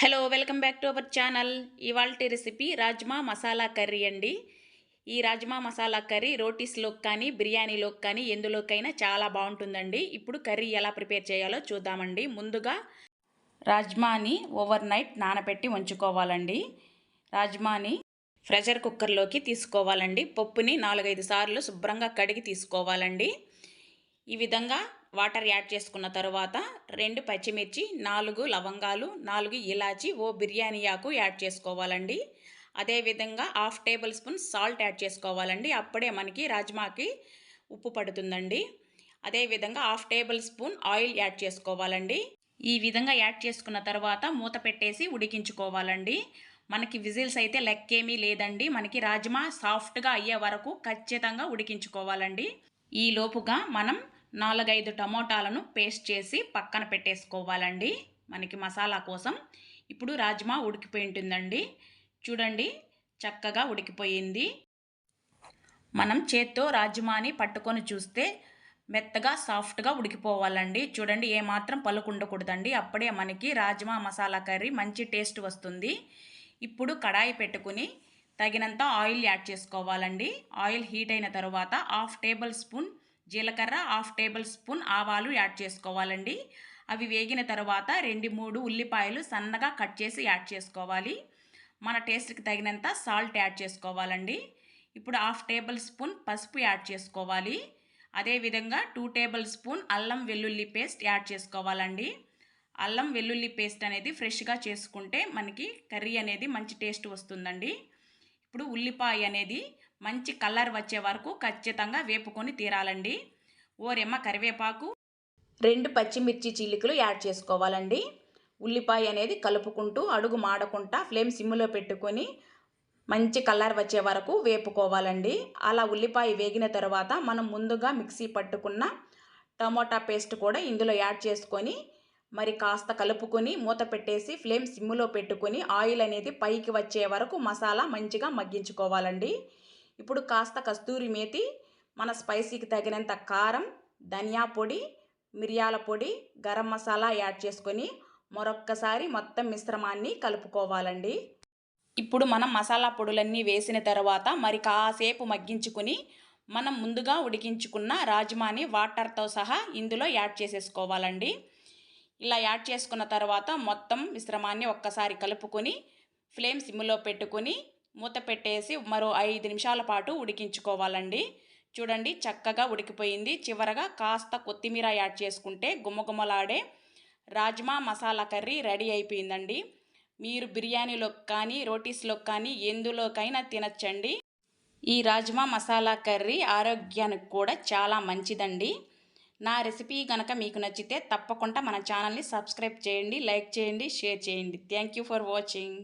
Hello welcome back to our channel ఇవాల్టి recipe rajma masala curry అండి. ఈ రాజ్మా మసాలా కర్రీ రోటీస్లోకి కానీ బిర్యానీలోకి కానీ ఎందులోకైనా చాలా బాగుంటుందండి. ఇప్పుడు కర్రీ ఎలా ప్రిపేర్ చేయాలో చూద్దామండి. ముందుగా రాజ్మాని ఓవర్ నైట్ నానబెట్టి ఉంచుకోవాలండి రాజ్మాని ప్రెషర్ కుక్కర్లోకి తీసుకోవాలండి. పప్పుని నాలుగైదు సార్లు శుభ్రంగా కడిగి తీసుకోవాలండి. ఈ విధంగా వాటర్ యాడ్ చేసుకున్న తర్వాత రెండు పచ్చిమిర్చి నాలుగు లవంగాలు నాలుగు ఇలాచి ఓ బిర్యానీ ఆకు యాడ్ చేసుకోవాలండి. అదేవిధంగా half tablespoon salt add చేసుకోవాలండి. అప్పుడే మనకి రాజ్మాకి ఉప్పు పడుతుందండి. అదేవిధంగా half tablespoon oil add చేసుకోవాలండి. ఈ విధంగా యాడ్ చేసుకున్న తర్వాత మూత పెట్టేసి ఉడికించుకోవాలండి. మనకి విజిల్స్ అయితే లెక్కేమీ లేదండి. మనకి రాజ్మా సాఫ్ట్గా అయ్యే వరకు ఖచ్చితంగా ఉడికించుకోవాలండి. ఈ లోపుగా మనం నాలుగైదు టమోటాలను పేస్ట్ చేసి పక్కన పెట్టేసుకోవాలండి. మనకి మసాలా కోసం. ఇప్పుడు రాజ్మా ఉడికిపోయి ఉంటుందండి. చూడండి చక్కగా ఉడికిపోయింది. మనం చేత్తో రాజ్మాని పట్టుకొని చూస్తే మెత్తగా సాఫ్ట్గా ఉడికిపోవాలండి. చూడండి ఏమాత్రం పలుకుండకూడదండి. అప్పుడే మనకి రాజ్మా మసాలా కర్రీ మంచి టేస్ట్ వస్తుంది. ఇప్పుడు కడాయి పెట్టుకుని తగినంత ఆయిల్ యాడ్ చేసుకోవాలండి. ఆయిల్ హీట్ అయిన తర్వాత హాఫ్ టేబుల్ స్పూన్ జీలకర్ర హాఫ్ టేబుల్ స్పూన్ ఆవాలు యాడ్ చేసుకోవాలండి. అవి వేగిన తర్వాత రెండు మూడు ఉల్లిపాయలు సన్నగా కట్ చేసి యాడ్ చేసుకోవాలి. మన టేస్ట్కి తగినంత సాల్ట్ యాడ్ చేసుకోవాలండి. ఇప్పుడు హాఫ్ టేబుల్ స్పూన్ పసుపు యాడ్ చేసుకోవాలి. అదేవిధంగా టూ టేబుల్ స్పూన్ అల్లం వెల్లుల్లి పేస్ట్ యాడ్ చేసుకోవాలండి. అల్లం వెల్లుల్లి పేస్ట్ అనేది ఫ్రెష్గా చేసుకుంటే మనకి కర్రీ అనేది మంచి టేస్ట్ వస్తుందండి. ఇప్పుడు ఉల్లిపాయ అనేది మంచి కలర్ వచ్చే వరకు ఖచ్చితంగా వేపుకొని తీరాలండి. ఓరెమ్మ కరివేపాకు రెండు పచ్చిమిర్చి చీలికలు యాడ్ చేసుకోవాలండి. ఉల్లిపాయ అనేది కలుపుకుంటూ అడుగు మాడకుండా ఫ్లేమ్ సిమ్లో పెట్టుకొని మంచి కలర్ వచ్చే వరకు వేపుకోవాలండి. అలా ఉల్లిపాయ వేగిన తర్వాత మనం ముందుగా మిక్సీ పట్టుకున్న టమోటా పేస్ట్ కూడా ఇందులో యాడ్ చేసుకొని మరి కాస్త కలుపుకొని మూత పెట్టేసి ఫ్లేమ్ సిమ్లో పెట్టుకొని ఆయిల్ అనేది పైకి వచ్చే వరకు మసాలా మంచిగా మగ్గించుకోవాలండి. ఇప్పుడు కాస్త కస్తూరి మేతి మన స్పైసీకి తగినంత కారం ధనియా పొడి మిరియాల పొడి గరం మసాలా యాడ్ చేసుకొని మరొక్కసారి మొత్తం మిశ్రమాన్ని కలుపుకోవాలండి. ఇప్పుడు మనం మసాలా పొడులన్నీ వేసిన తర్వాత మరి కాసేపు మగ్గించుకుని మనం ముందుగా ఉడికించుకున్న రాజ్మాని వాటర్తో సహా ఇందులో యాడ్ చేసేసుకోవాలండి. ఇలా యాడ్ చేసుకున్న తర్వాత మొత్తం మిశ్రమాన్ని ఒక్కసారి కలుపుకొని ఫ్లేమ్ సిమ్లో పెట్టుకొని మూత పెట్టేసి మరో ఐదు నిమిషాల పాటు ఉడికించుకోవాలండి. చూడండి చక్కగా ఉడికిపోయింది. చివరగా కాస్త కొత్తిమీర యాడ్ చేసుకుంటే గుమ్మగుమ్మలాడే రాజ్మా మసాలా కర్రీ రెడీ అయిపోయిందండి. మీరు బిర్యానీలో కానీ రోటీస్లో కానీ ఎందులోకైనా తినచ్చండి. ఈ రాజ్మా మసాలా కర్రీ ఆరోగ్యానికి కూడా చాలా మంచిదండి. నా రెసిపీ కనుక మీకు నచ్చితే తప్పకుండా మన ఛానల్ని సబ్స్క్రైబ్ చేయండి లైక్ చేయండి షేర్ చేయండి. Thank you for watching.